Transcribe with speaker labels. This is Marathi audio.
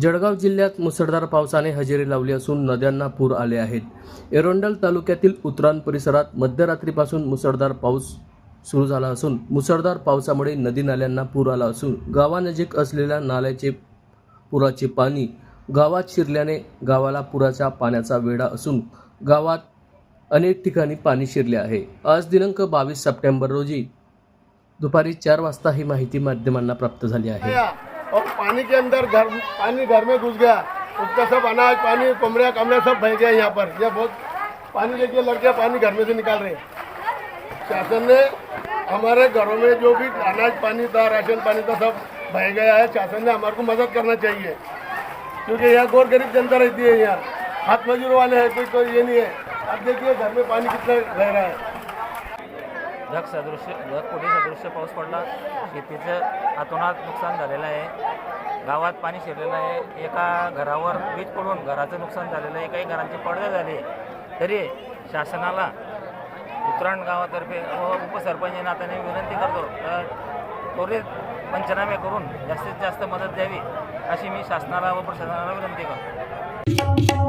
Speaker 1: जळगाव जिल्ह्यात मुसळधार पावसाने हजेरी लावली असून नद्यांना पूर आले आहेत. एरोंडल तालुक्यातील उतराण परिसरात मध्यरात्रीपासून मुसळधार पाऊस सुरू झाला असून मुसळधार पावसामुळे नदी नाल्यांना पूर आला असून गावानजीक असलेल्या नाल्याचे पुराचे पाणी गावात शिरल्याने गावाला पुराच्या पाण्याचा वेढा असून गावात अनेक ठिकाणी पाणी शिरले आहे. आज दिनांक बावीस सप्टेंबर रोजी दुपारी चार वाजता ही माहिती माध्यमांना प्राप्त झाली आहे.
Speaker 2: और पानी के अंदर घर, पानी घर में घुस गया। उसका सब अनाज, पानी, कमरे कमरे सब बह गया यहाँ पर। यह बहुत पानी लेके लड़के पानी घर में से निकाल रहे शासन ने हमारे घरों में जो भी अनाज, पानी था, राशन पानी था, सब बह गया है। शासन ने हमारे को मदद करना चाहिए। क्योंकि यहाँ गोर गरीब जनता रहती है यहाँ। हाथ मजूर वाले हैं, कोई कोई ये नहीं है। अब देखिए, घर में पानी कितना रह रहा है।
Speaker 3: ढग सदृश्य ढगफुटी सदृश्य पाऊस पडला? शेतीचं हातोनात नुकसान झालेलं आहे. गावात पाणी शिरलेलं आहे. एका घरावर वीज पडून घराचं नुकसान झालेलं आहे. काही घरांचे पडदे झाले तरी शासनाला उतराण गावातर्फे व उपसरपंच नात्याने विनंती करतो तर त्वरित पंचनामे करून जास्तीत जास्त मदत द्यावी अशी मी शासनाला व प्रशासनाला विनंती करतो.